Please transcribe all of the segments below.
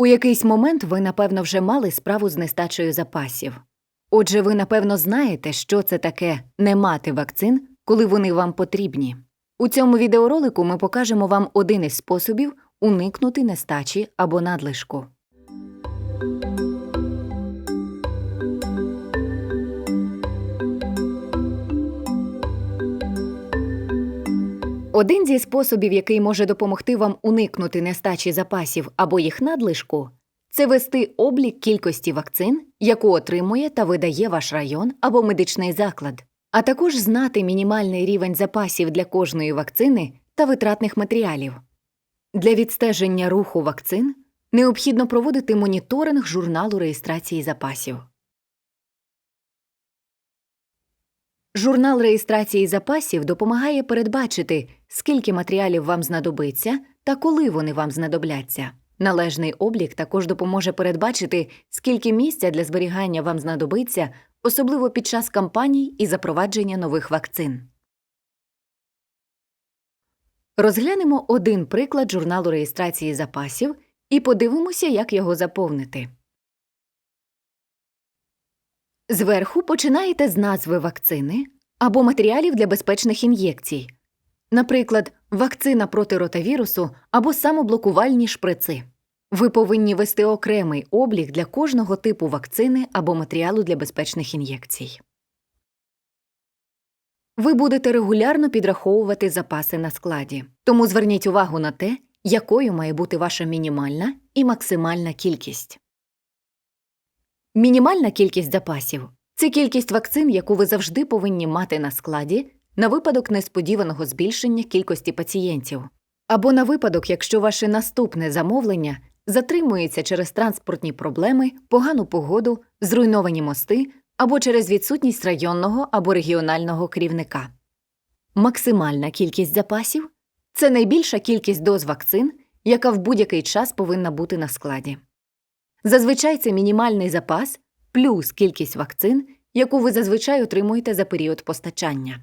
У якийсь момент ви, напевно, вже мали справу з нестачею запасів. Отже, ви, напевно, знаєте, що це таке не мати вакцин, коли вони вам потрібні. У цьому відеоролику ми покажемо вам один із способів уникнути нестачі або надлишку. Один зі способів, який може допомогти вам уникнути нестачі запасів або їх надлишку, це вести облік кількості вакцин, яку отримує та видає ваш район або медичний заклад, а також знати мінімальний рівень запасів для кожної вакцини та витратних матеріалів. Для відстеження руху вакцин необхідно проводити моніторинг журналу реєстрації запасів. Журнал реєстрації запасів допомагає передбачити, скільки матеріалів вам знадобиться та коли вони вам знадобляться. Належний облік також допоможе передбачити, скільки місця для зберігання вам знадобиться, особливо під час кампаній і запровадження нових вакцин. Розглянемо один приклад журналу реєстрації запасів і подивимося, як його заповнити. Зверху починаєте з назви вакцини або матеріалів для безпечних ін'єкцій, наприклад, вакцина проти ротавірусу або самоблокувальні шприци. Ви повинні вести окремий облік для кожного типу вакцини або матеріалу для безпечних ін'єкцій. Ви будете регулярно підраховувати запаси на складі, тому зверніть увагу на те, якою має бути ваша мінімальна і максимальна кількість. Мінімальна кількість запасів це кількість вакцин, яку ви завжди повинні мати на складі на випадок несподіваного збільшення кількості пацієнтів, або на випадок, якщо ваше наступне замовлення затримується через транспортні проблеми, погану погоду, зруйновані мости або через відсутність районного або регіонального керівника. Максимальна кількість запасів це найбільша кількість доз вакцин, яка в будь-який час повинна бути на складі. Зазвичай це мінімальний запас плюс кількість вакцин, яку ви зазвичай отримуєте за період постачання.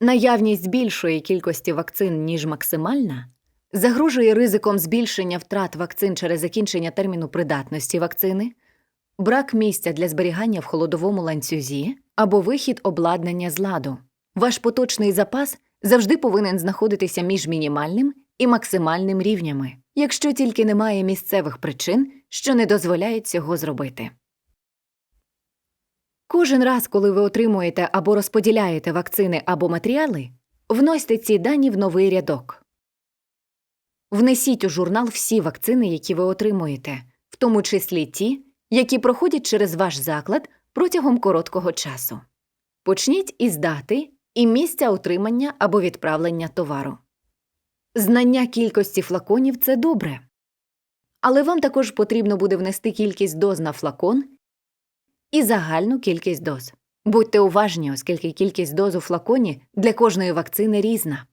Наявність більшої кількості вакцин, ніж максимальна, загрожує ризиком збільшення втрат вакцин через закінчення терміну придатності вакцини, брак місця для зберігання в холодовому ланцюзі або вихід обладнання з ладу. Ваш поточний запас завжди повинен знаходитися між мінімальним і максимальним рівнями, якщо тільки немає місцевих причин, що не дозволяють цього зробити. Кожен раз, коли ви отримуєте або розподіляєте вакцини або матеріали, вносьте ці дані в новий рядок. Внесіть у журнал всі вакцини, які ви отримуєте, в тому числі ті, які проходять через ваш заклад протягом короткого часу. Почніть із дати і місця отримання або відправлення товару. Знання кількості флаконів це добре. Але вам також потрібно буде внести кількість доз на флакон і загальну кількість доз. Будьте уважні, оскільки кількість доз у флаконі для кожної вакцини різна.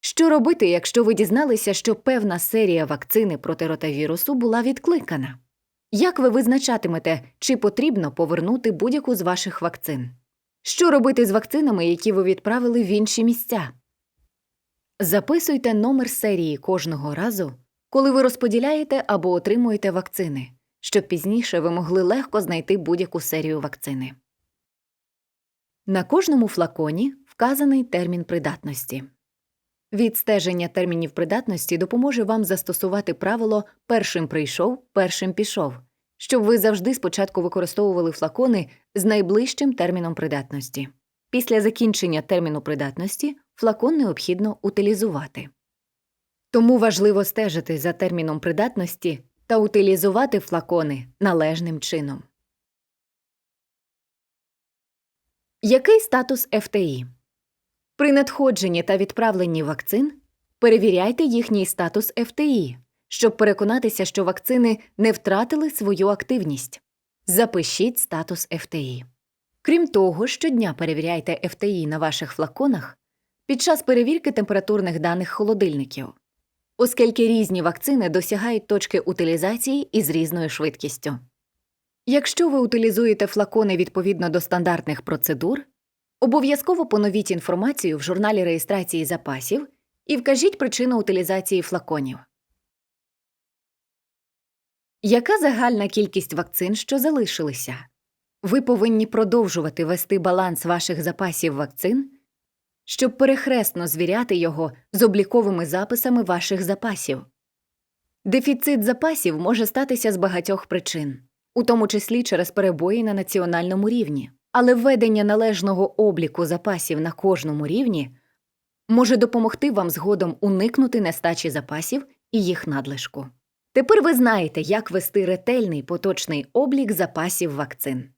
Що робити, якщо ви дізналися, що певна серія вакцини проти ротавірусу була відкликана? Як ви визначатимете, чи потрібно повернути будь-яку з ваших вакцин? Що робити з вакцинами, які ви відправили в інші місця? Записуйте номер серії кожного разу, коли ви розподіляєте або отримуєте вакцини, щоб пізніше ви могли легко знайти будь-яку серію вакцини. На кожному флаконі вказаний термін придатності. Відстеження термінів придатності допоможе вам застосувати правило першим прийшов, першим пішов, щоб ви завжди спочатку використовували флакони з найближчим терміном придатності. Після закінчення терміну придатності флакон необхідно утилізувати. Тому важливо стежити за терміном придатності та утилізувати флакони належним чином. Який статус ФТІ? При надходженні та відправленні вакцин перевіряйте їхній статус ФТІ, щоб переконатися, що вакцини не втратили свою активність. Запишіть статус ФТІ. Крім того, щодня перевіряйте ФТІ на ваших флаконах під час перевірки температурних даних холодильників, оскільки різні вакцини досягають точки утилізації із різною швидкістю. Якщо ви утилізуєте флакони відповідно до стандартних процедур, обов'язково поновіть інформацію в журналі реєстрації запасів і вкажіть причину утилізації флаконів. Яка загальна кількість вакцин, що залишилися? Ви повинні продовжувати вести баланс ваших запасів вакцин, щоб перехресно звіряти його з обліковими записами ваших запасів. Дефіцит запасів може статися з багатьох причин, у тому числі через перебої на національному рівні, але введення належного обліку запасів на кожному рівні може допомогти вам згодом уникнути нестачі запасів і їх надлишку. Тепер ви знаєте, як вести ретельний поточний облік запасів вакцин.